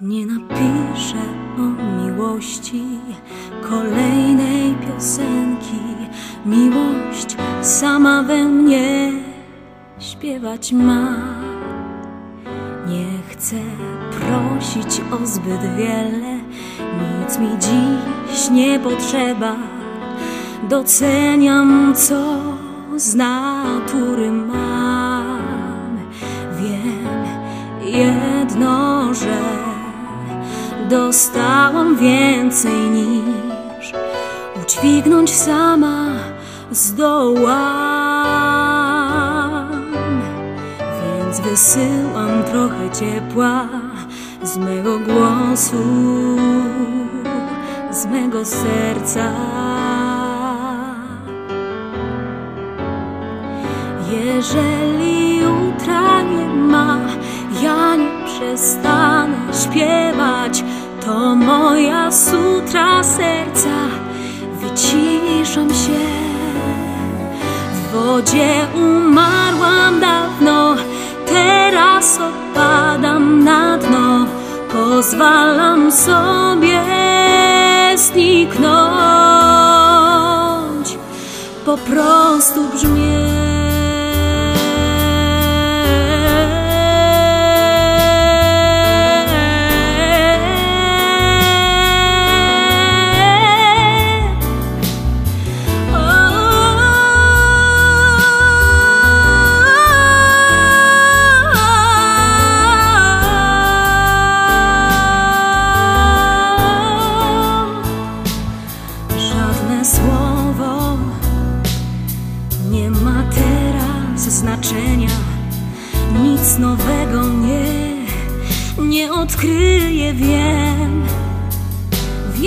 Nie napiszę o miłości kolejnej piosenki. Miłość sama we mnie śpiewać ma. Nie chcę prosić o zbyt wiele, nic mi dziś nie potrzeba. Doceniam, co z natury ma. Dostałam więcej niż udźwignąć sama zdołam. Więc wysyłam trochę ciepła z mego głosu, z mego serca. Jeżeli jutra nie ma, sutra serca, wyciszam się. W wodzie umarłam dawno, teraz opadam na dno. Pozwalam sobie zniknąć, po prostu brzmieć. Nic nowego nie, nie odkryję, wiem. W